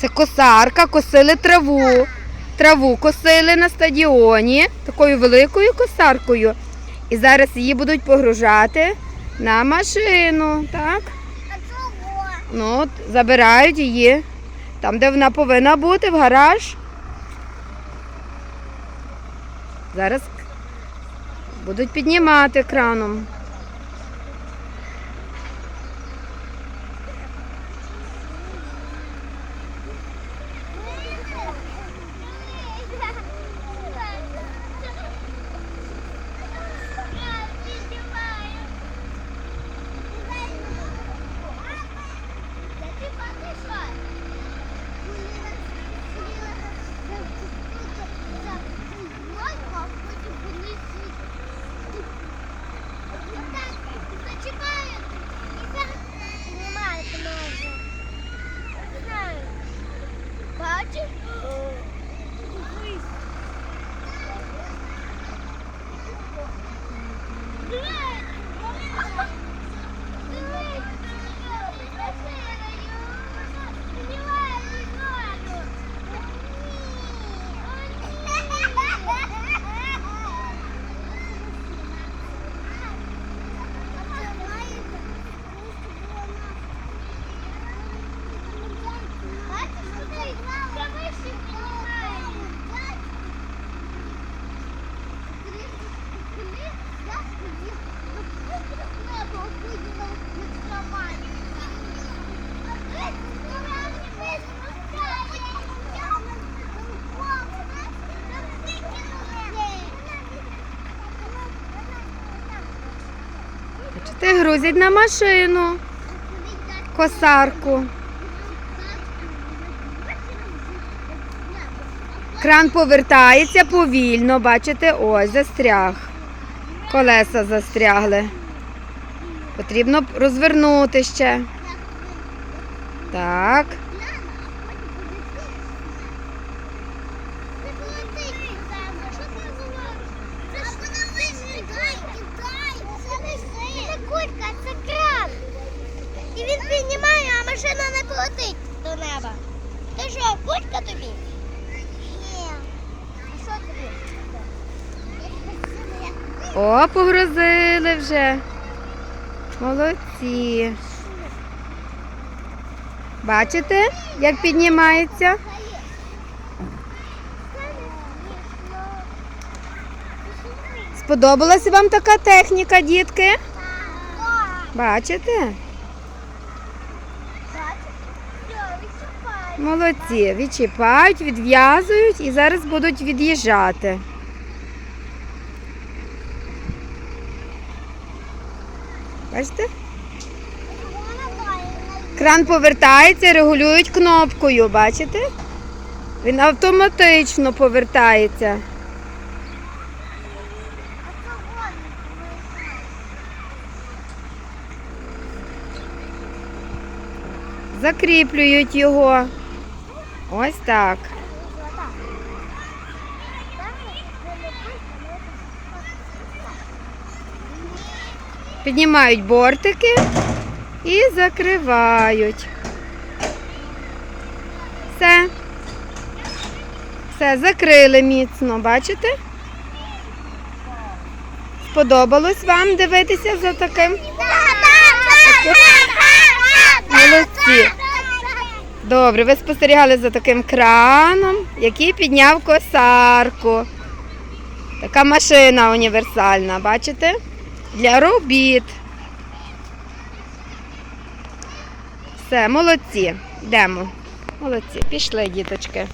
Це косарка, косили траву. Траву косили на стадіоні такою великою косаркою. І зараз її будуть погружати на машину. Так? А чого? Ну, от, забирають її там, де вона повинна бути, в гараж. Зараз будуть піднімати краном. watching. Бачите, грузять на машину косарку. Кран повертається повільно, бачите, ось застряг. Колеса застрягли. Потрібно розвернути ще. Так. Кулька, це кран. І він піднімає, а машина не полетить до неба. Ти що, кулька тобі? Ні. А що тобі? О, погрузили вже. Молодці. Бачите, як піднімається? Сподобалася вам така техніка, дітки? Бачите? Молодці. Відчіпають, відв'язують і зараз будуть від'їжджати. Бачите? Кран повертається, регулюють кнопкою, бачите? Він автоматично повертається. Закріплюють його. Ось так. Піднімають бортики і закривають. Все. Все, закрили міцно, бачите? Сподобалось вам дивитися за таким? Молодці. Добре, ви спостерігали за таким краном, який підняв косарку. Така машина універсальна, бачите? Для робіт. Все, молодці. Йдемо. Молодці. Пішли, діточки.